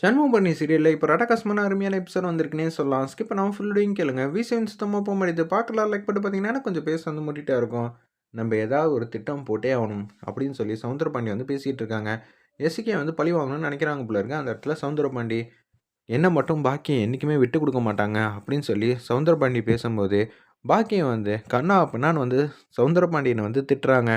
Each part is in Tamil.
சண்முகம் பண்ணி சீரியலில் இப்போ ரடகாசமான அருமையான எபிசோட் வந்திருக்குனே சொல்லலாம். ஸ்கிப் பண்ணாமல் ஃபுல்லுடையும் கேளுங்க. விசேன் சுத்தமாக போக முடியுது பார்க்கலாம் லைக் பண்ணிட்டு பார்த்தீங்கன்னா கொஞ்சம் பேச வந்து முட்டிட்டா இருக்கும். நம்ம ஏதாவது ஒரு திட்டம் போட்டே ஆகணும் அப்படின்னு சொல்லி சவுந்தரபாண்டி வந்து பேசிகிட்டு இருக்காங்க. எஸ்கே வந்து பழி வாங்கணும்னு நினைக்கிறாங்க போல இருக்கு. அந்த இடத்துல சவுந்தரபாண்டி என்ன மட்டும் பாக்கியம் என்றைக்குமே விட்டு கொடுக்க மாட்டாங்க அப்படின்னு சொல்லி சவுந்தரபாண்டி பேசும்போது பாக்கியம் வந்து கண்ணா அப்படின்னான்னு வந்து சவுந்தரபாண்டியனை வந்து திட்டுறாங்க.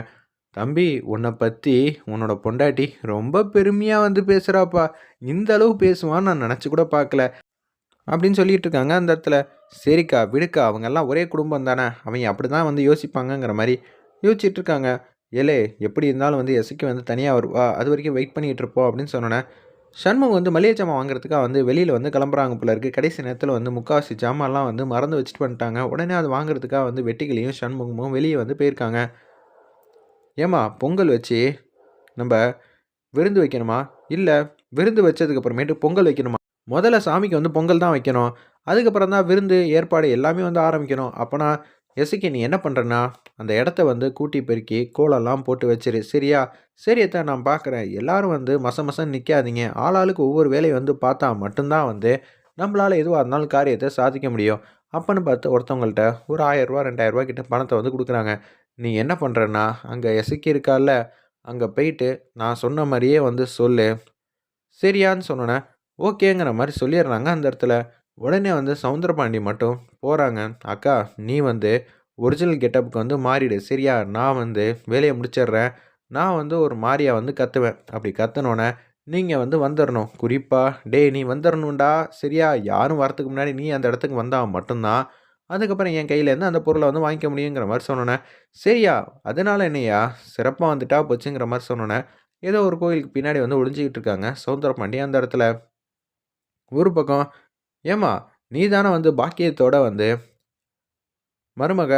தம்பி உன்னை பற்றி உன்னோட பொண்டாட்டி ரொம்ப பெருமையாக வந்து பேசுகிறாப்பா இந்த அளவு பேசுவான்னு நான் நினச்சி கூட பார்க்கல. அப்படின்னு சொல்லிட்டு இருக்காங்க அந்த இடத்துல. சரிக்கா விடுக்கா அவங்கெல்லாம் ஒரே குடும்பம் தானே. அவங்க அப்படி தான் வந்து யோசிப்பாங்கங்கிற மாதிரி யோசிச்சுட்டு இருக்காங்க. ஏலே எப்படி இருந்தாலும் வந்து எசைக்கு வந்து தனியாக வருவா. அது வரைக்கும் வெயிட் பண்ணிகிட்டு இருப்போம் அப்படின்னு சொன்னோன்னே சண்முகம் வந்து மளிகை ஜாமான் வாங்குறதுக்காக வந்து வெளியில் வந்து கிளம்புறாங்க போல இருக்குது கடைசி நேரத்தில் வந்து முக்காவாசி ஜாமான்லாம் வந்து மறந்து வச்சுட்டு பண்ணிட்டாங்க உடனே அது வாங்குறதுக்காக வந்து வெட்டிகளையும் சண்முகமும் வெளியே வந்து போயிருக்காங்க. ஏம்மா பொங்கல் வச்சு நம்ம விருந்து வைக்கணுமா? இல்லை விருந்து வச்சதுக்கப்புறமேட்டு பொங்கல் வைக்கணுமா? முதல்ல சாமிக்கு வந்து பொங்கல் தான் வைக்கணும். அதுக்கப்புறம் தான் விருந்து ஏற்பாடு எல்லாமே வந்து ஆரம்பிக்கணும். அப்போனா எசுக்கு நீ என்ன பண்ணுறேன்னா அந்த இடத்த வந்து கூட்டி பெருக்கி கோலம்லாம் போட்டு வச்சிரு. சரியா? சரியத்தான் நான் பார்க்குறேன் எல்லாரும் வந்து மச மசன்னு நிற்காதீங்க ஆளாளுக்கு ஒவ்வொரு வேலையை வந்து பார்த்தா மட்டும்தான் வந்து நம்மளால் எதுவாக இருந்தாலும் காரியத்தை சாதிக்க முடியும். அப்போன்னு பார்த்து ஒருத்தவங்கள்ட்ட ஒரு ஆயிரரூவா ரெண்டாயிரரூவா கிட்ட பணத்தை வந்து கொடுக்குறாங்க. நீ என்ன பண்ணுறன்னா அங்கே எசுக்கி இருக்கால அங்கே போயிட்டு நான் சொன்ன மாதிரியே வந்து சொல்லு. சரியான்னு சொன்னோன்னே ஓகேங்கிற மாதிரி சொல்லிடுறாங்க அந்த இடத்துல. உடனே வந்து சவுந்தரபாண்டி மட்டும் போகிறாங்க அக்கா நீ வந்து ஒரிஜினல் கெட்டப்புக்கு வந்து மாறிடு. சரியா? நான் வந்து வேலையை முடிச்சிடுறேன். நான் வந்து ஒரு மாரியாக வந்து கற்றுவேன் அப்படி கத்துனோன்னே நீங்கள் வந்து வந்துடணும் குறிப்பாக டே நீ வந்துடணும்டா சரியா? யாரும் வரத்துக்கு முன்னாடி நீ அந்த இடத்துக்கு வந்தால் மட்டும்தான் அதுக்கப்புறம் என் கையிலேருந்து அந்த பொருளை வந்து வாங்கிக்க முடியுங்கிற மாதிரி சொன்னோன்னே சரியா அதனால் என்னையா சிறப்பாக வந்துட்டா போச்சுங்கிற மாதிரி சொன்னோன்னே ஏதோ ஒரு கோயிலுக்கு பின்னாடி வந்து ஒளிஞ்சிக்கிட்டு இருக்காங்க சவுந்தரபாண்டி அந்த இடத்துல. ஒரு பக்கம் ஏம்மா நீ தானே வந்து பாக்கியத்தோட வந்து மருமக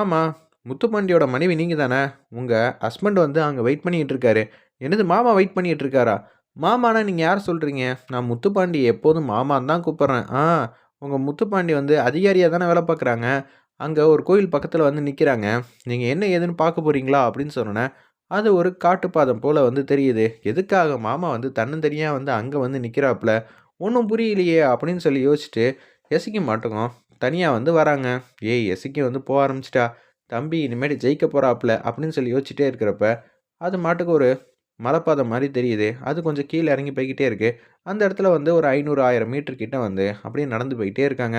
ஆமாம் முத்துப்பாண்டியோட மனைவி நீங்கள் தானே உங்கள் ஹஸ்பண்ட் வந்து அங்கே வெயிட் பண்ணிக்கிட்டு இருக்காரு என்னது மாமா வெயிட் பண்ணிகிட்டு இருக்காரா? மாமானா நீங்கள் யார் சொல்கிறீங்க நான் முத்துப்பாண்டி எப்போதும் மாமான்னு தான் கூப்பிட்றேன். ஆ உங்கள் முத்துப்பாண்டி வந்து அதிகாரியாக தானே வேலை பார்க்குறாங்க. அங்கே ஒரு கோயில் பக்கத்தில் வந்து நிற்கிறாங்க நீங்கள் என்ன ஏதுன்னு பார்க்க போகிறீங்களா அப்படின்னு சொன்னேன் அது ஒரு காட்டுப்பாதம் போல் வந்து தெரியுது. எதுக்காக மாமா வந்து தன்னந்தனியாக வந்து அங்கே வந்து நிற்கிறாப்புல ஒன்றும் புரியலையே அப்படின்னு சொல்லி யோசிச்சுட்டு எசிக்க மாட்டோங்க. தனியாக வந்து வராங்க. ஏய் எசிக்க வந்து போக ஆரம்பிச்சிட்டா. தம்பி இனிமேட்டு ஜெயிக்க போகிறாப்புல அப்படின்னு சொல்லி யோசிச்சுட்டே இருக்கிறப்ப அது மாட்டுக்கு ஒரு மலைப்பாதை மாதிரி தெரியுது. அது கொஞ்சம் கீழே இறங்கி போய்கிட்டே இருக்குது அந்த இடத்துல வந்து ஒரு ஐநூறு ஆயிரம் மீட்டர் கிட்ட வந்து அப்படியே நடந்து போய்கிட்டே இருக்காங்க.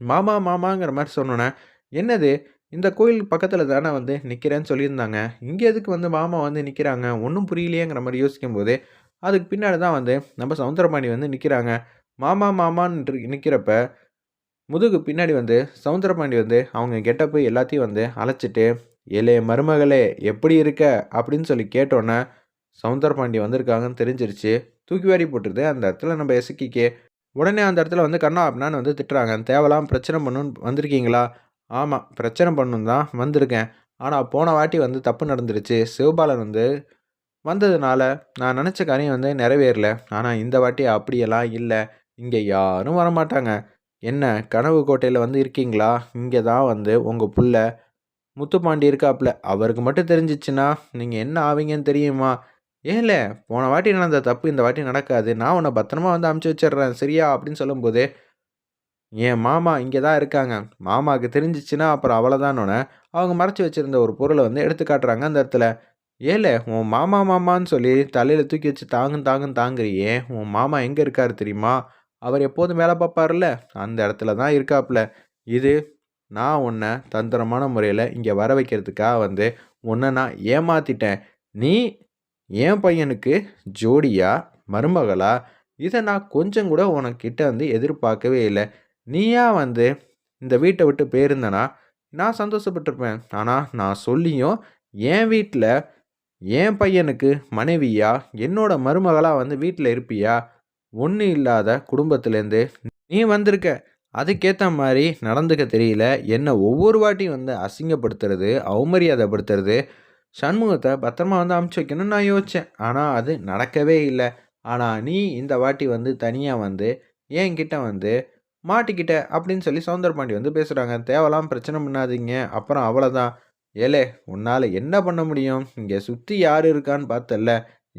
மாமா மாமாங்கிற மாதிரி சொன்னோன்னே என்னது? இந்த கோயில் பக்கத்தில் தானே வந்து நிற்கிறேன்னு சொல்லியிருந்தாங்க. இங்கே எதுக்கு வந்து மாமா வந்து நிற்கிறாங்க ஒன்றும் புரியலையேங்கிற மாதிரி யோசிக்கும் போது அதுக்கு பின்னாடி தான் வந்து நம்ம சவுந்தரபாணி வந்து நிற்கிறாங்க மாமா மாமான்னு நிற்கிறப்ப முதுகு பின்னாடி வந்து சவுந்தரபாண்டி வந்து அவங்க கெட்டப்பு எல்லாத்தையும் வந்து அழைச்சிட்டு ஏலே மருமகளே எப்படி இருக்க? அப்படின்னு சொல்லி கேட்டோன்னே சவுந்தரபாண்டி வந்திருக்காங்கன்னு தெரிஞ்சிருச்சு. தூக்கி வாரி போட்டுருது. அந்த இடத்துல நம்ம எசக்கிக்கே உடனே அந்த இடத்துல வந்து கண்ணா அப்படின்னான்னு வந்து திட்டுறாங்க. தேவலாம் பிரச்சனை பண்ணுன்னு வந்திருக்கீங்களா? ஆமாம் பிரச்சனை பண்ணணும் தான் வந்திருக்கேன். ஆனால் போன வாட்டி வந்து தப்பு நடந்துருச்சு. சிவபாலன் வந்து வந்ததுனால நான் நினச்ச காரியம் வந்து நிறைவேறல. ஆனால் இந்த வாட்டி அப்படியெல்லாம் இல்லை. இங்கே யாரும் வரமாட்டாங்க. என்ன கனவு கோட்டையில் வந்து இருக்கீங்களா? இங்கே தான் வந்து உங்கள் புள்ள முத்துப்பாண்டி இருக்காப்புல. அவருக்கு மட்டும் தெரிஞ்சிச்சுன்னா நீங்கள் என்ன ஆவீங்கன்னு தெரியுமா? ஏலே போன வாட்டி நடந்த தப்பு இந்த வாட்டி நடக்காது. நான் உன்னை பத்திரமா வந்து அமுச்சு வச்சிடுறேன். சரியா? அப்படின்னு சொல்லும்போது என் மாமா இங்கே தான் இருக்காங்க. மாமாவுக்கு தெரிஞ்சிச்சுன்னா அப்புறம் அவ்வளோதானோன்னு அவங்க மறைச்சி வச்சுருந்த ஒரு பொருளை வந்து எடுத்து காட்டுறாங்க அந்த இடத்துல. ஏல உன் மாமா மாமான்னு சொல்லி தலையில் தூக்கி வச்சு தாங்கும் தாங்கும் தாங்குறியே. உன் மாமா எங்கே இருக்காரு தெரியுமா? அவர் எப்போதும் வேலை பார்ப்பார்ல. அந்த இடத்துல தான் இருக்காப்புல. இது நான் உன்னை தந்திரமான முறையில் இங்கே வர வைக்கிறதுக்காக வந்து உன்னை நான் ஏமாத்திட்டேன். நீ என் பையனுக்கு ஜோடியா மருமகளா? இதை நான் கொஞ்சம் கூட உனக்கிட்ட வந்து எதிர்பார்க்கவே இல்லை. நீயா வந்து இந்த வீட்டை விட்டு போயிருந்தனா? நான் சந்தோஷப்பட்டிருப்பேன். ஆனால் நான் சொல்லியும் என் வீட்டில் என் பையனுக்கு மனைவியா என்னோட மருமகளாக வந்து வீட்டில் இருப்பியா? ஒன்றும் இல்லாத குடும்பத்துலேருந்து நீ வந்திருக்க. அதுக்கேற்ற மாதிரி நடந்துக்க தெரியல. என்னை ஒவ்வொரு வாட்டியும் வந்து அசிங்கப்படுத்துறது அவமரியாதைப்படுத்துறது சண்முகத்தை பத்திரமா வந்து அமுச்சு வைக்கணும்னு நான் யோசித்தேன் ஆனால் அது நடக்கவே இல்லை. ஆனால் நீ இந்த வாட்டி வந்து தனியாக வந்து என்கிட்ட வந்து மாட்டிக்கிட்ட அப்படின்னு சொல்லி சவுந்தரபாண்டி வந்து பேசுகிறாங்க தேவலாம் பிரச்சனை பண்ணாதீங்க. அப்புறம் அவ்வளோதான் ஏலே உன்னால் என்ன பண்ண முடியும்? இங்கே சுற்றி யார் இருக்கான்னு பார்த்தல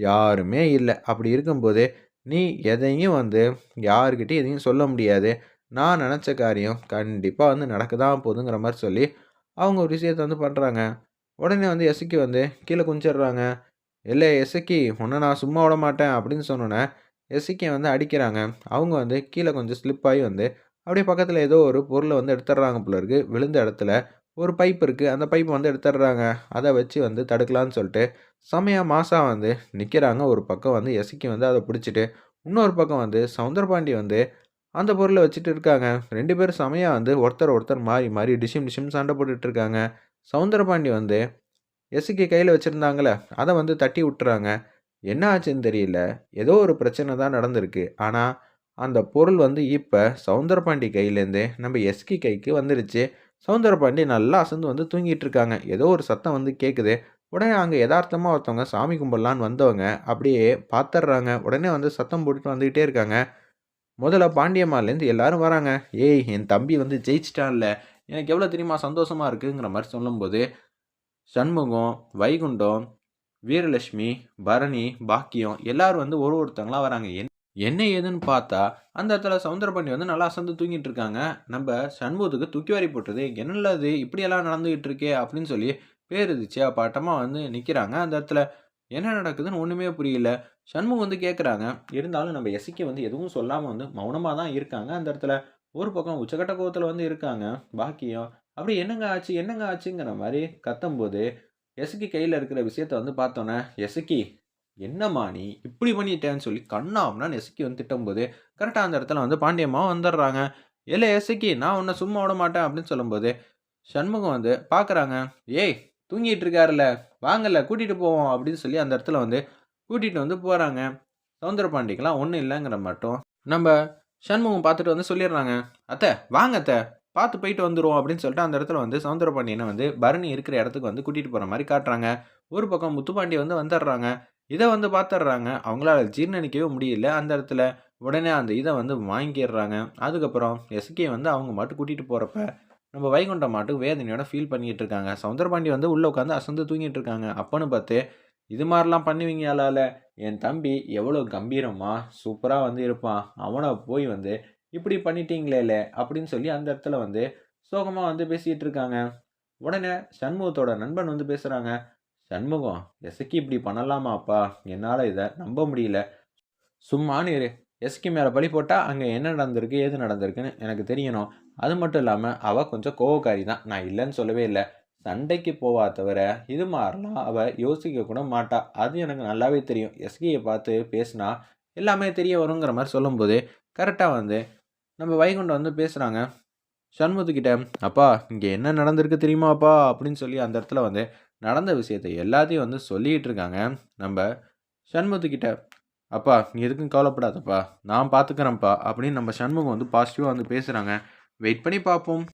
யாருமே இல்லை. அப்படி இருக்கும்போது நீ எதையும் வந்து யாருக்கிட்டையும் எதையும் சொல்ல முடியாது. நான் நினச்ச காரியம் கண்டிப்பாக வந்து நடக்க தான் போகுதுங்கிற மாதிரி சொல்லி அவங்க ஒரு விஷயத்த வந்து பண்ணுறாங்க உடனே வந்து எசுக்கி வந்து கீழே குஞ்சிடுறாங்க இல்லை எசுக்கி உன்னை நான் சும்மா விட மாட்டேன் அப்படின்னு சொன்னோன்னே எசுக்கியை வந்து அடிக்கிறாங்க. அவங்க வந்து கீழே கொஞ்சம் ஸ்லிப் ஆகி வந்து அப்படியே பக்கத்தில் ஏதோ ஒரு பொருளை வந்து எடுத்துடுறாங்க போல இருக்கு. விழுந்த இடத்துல ஒரு பைப் இருக்குது அந்த பைப் வந்து எடுத்துடுறாங்க. அதை வச்சு வந்து தடுக்கலான்னு சொல்லிட்டு செமையாக மாசா வந்து நிற்கிறாங்க ஒரு பக்கம் வந்து எசுக்கி வந்து அதை பிடிச்சிட்டு இன்னொரு பக்கம் வந்து சவுந்தரபாண்டி வந்து அந்த பொருளை வச்சுட்டு இருக்காங்க. ரெண்டு பேரும் செமையாக வந்து ஒருத்தர் ஒருத்தர் மாறி மாறி டிஷிம் டிஷிம் சண்டை போட்டுட்டு இருக்காங்க. சவுந்தரபாண்டி வந்து எசுக்கி கையில் வச்சுருந்தாங்களே அதை வந்து தட்டி விட்டுறாங்க. என்ன ஆச்சுன்னு தெரியல. ஏதோ ஒரு பிரச்சனை தான் நடந்திருக்கு. ஆனால் அந்த பொருள் வந்து இப்போ சவுந்தரபாண்டி கையிலேருந்து நம்ம எஸ்கி கைக்கு வந்துருச்சு. சவுந்தரபாண்டி நல்லா அசந்து வந்து தூங்கிட்டு இருக்காங்க. ஏதோ ஒரு சத்தம் வந்து கேட்குது உடனே அங்கே யதார்த்தமாக ஒருத்தவங்க சாமி கும்பிடலான்னு வந்தவங்க அப்படியே பார்த்துட்றாங்க உடனே வந்து சத்தம் போட்டுட்டு வந்துக்கிட்டே இருக்காங்க. முதல்ல பாண்டியம்மாலேருந்து எல்லாரும் வராங்க. ஏய் என் தம்பி வந்து ஜெயிச்சிட்டான்ல. எனக்கு எவ்வளோ தெரியுமா சந்தோஷமாக இருக்குங்கிற மாதிரி சொல்லும்போது சண்முகம் வைகுண்டம் வீரலட்சுமி பரணி பாக்கியம் எல்லாரும் வந்து ஒரு ஒருத்தவங்களாம் வராங்க. என் என்ன ஏதுன்னு பார்த்தா அந்த இடத்துல சவுந்தரபாண்டி வந்து நல்லா அசந்து தூங்கிட்டு இருக்காங்க. நம்ம சண்முகத்துக்கு தூக்கி வாரி போட்டுறது என்னது இப்படியெல்லாம் நடந்துகிட்டு இருக்கே அப்படின்னு சொல்லி பேருதிச்சு பாட்டமாக வந்து நிற்கிறாங்க அந்த இடத்துல என்ன நடக்குதுன்னு ஒன்றுமே புரியல. சண்முகம் வந்து கேட்குறாங்க இருந்தாலும் நம்ம எசிக்க வந்து எதுவும் சொல்லாமல் வந்து மௌனமாக தான் இருக்காங்க. அந்த இடத்துல ஒரு பக்கம் உச்சக்கட்ட கோவத்தில் வந்து இருக்காங்க. பாக்கியம். அப்படி என்னங்க ஆச்சு? என்னங்க ஆச்சுங்கிற மாதிரி கத்தும்போது எசுக்கி கையில் இருக்கிற விஷயத்த வந்து பார்த்தோன்னே எசுக்கி என்னம்மா நீ இப்படி பண்ணிட்டேன்னு சொல்லி கண்ணாம்னா எசுக்கி வந்து திட்டும்போது கரெக்டாக அந்த இடத்துல வந்து பாண்டியம்மா வந்துடுறாங்க. இல்லை எசுக்கி நான் உன்னை சும்மா விட மாட்டேன் அப்படின்னு சொல்லும்போது சண்முகம் வந்து பார்க்குறாங்க ஏய் தூங்கிட்டு இருக்காருல்ல வாங்கல கூட்டிகிட்டு போவோம் அப்படின்னு சொல்லி அந்த இடத்துல வந்து கூட்டிகிட்டு வந்து போகிறாங்க சவுந்தர பாண்டிக்கெலாம் ஒன்றும் இல்லைங்கிற மட்டும் நம்ம சண்முகம் பார்த்துட்டு வந்து சொல்லிடுறாங்க. அத்தை வாங்க அத்தை பார்த்து போயிட்டு வந்துடுவோம் அப்படின்னு சொல்லிட்டு அந்த இடத்துல வந்து சவுந்தர பாண்டியனை வந்து பரணி இருக்கிற இடத்துக்கு வந்து கூட்டிகிட்டு போகிற மாதிரி காட்டுறாங்க. ஒரு பக்கம் முத்துப்பாண்டி வந்து வந்துடுறாங்க. இதை வந்து பார்த்துட்றாங்க. அவங்களால ஜீர்ணிக்கவே முடியல அந்த இடத்துல. உடனே அந்த இதை வந்து வாங்கிடுறாங்க. அதுக்கப்புறம் எஸ்கே வந்து அவங்க மட்டும் கூட்டிகிட்டு போகிறப்ப நம்ம வைகுண்டம் மாட்டுக்கு வேதனையோட ஃபீல் பண்ணிகிட்டு இருக்காங்க. சவுந்தரபாண்டி வந்து உள்ளே உட்காந்து அசந்து தூங்கிட்டு இருக்காங்க. அப்போன்னு பார்த்து இது மாதிரிலாம் பண்ணுவீங்களால என் தம்பி எவ்வளோ கம்பீரமாக சூப்பராக வந்து இருப்பான். அவனை போய் வந்து இப்படி பண்ணிட்டீங்களேல? அப்படின்னு சொல்லி அந்த இடத்துல வந்து சோகமாக வந்து பேசிகிட்டு இருக்காங்க. உடனே சண்முகத்தோட நண்பன் வந்து பேசுகிறாங்க சண்முகம் எசக்கி இப்படி பண்ணலாமாப்பா என்னால் இதை நம்ப முடியல. சும்மா இரு. எஸ்கி மேலே பழி போட்டால் அங்கே என்ன நடந்திருக்கு ஏது நடந்திருக்குன்னு எனக்கு தெரியணும். அது மட்டும் இல்லாமல் அவள் கொஞ்சம் கோவக்காரி தான். நான் இல்லைன்னு சொல்லவே இல்லை. சண்டைக்கு போவா தவிர இது மாதிரிலாம் அவள் யோசிக்க கூட மாட்டா. அது எனக்கு நல்லாவே தெரியும். எஸ்கியை பார்த்து பேசினா எல்லாமே தெரிய வருங்கிற மாதிரி சொல்லும்போது கரெக்டாக வந்து நம்ம வைகுண்டம் வந்து பேசுகிறாங்க சண்முத்துக்கிட்ட அப்பா இங்கே என்ன நடந்திருக்கு தெரியுமாப்பா அப்படின்னு சொல்லி அந்த இடத்துல வந்து நடந்த விஷயத்தை எல்லாத்தையும் வந்து சொல்லிகிட்டு இருக்காங்க. நம்ம சண்முத்துக்கிட்ட அப்பா நீ எதுக்கும் கவலைப்படாதப்பா. நான் பார்த்துக்கிறேன்ப்பா அப்படின்னு நம்ம சண்முகம் வந்து பாசிட்டிவாக வந்து பேசுகிறாங்க வெயிட் பண்ணி பார்ப்போம்.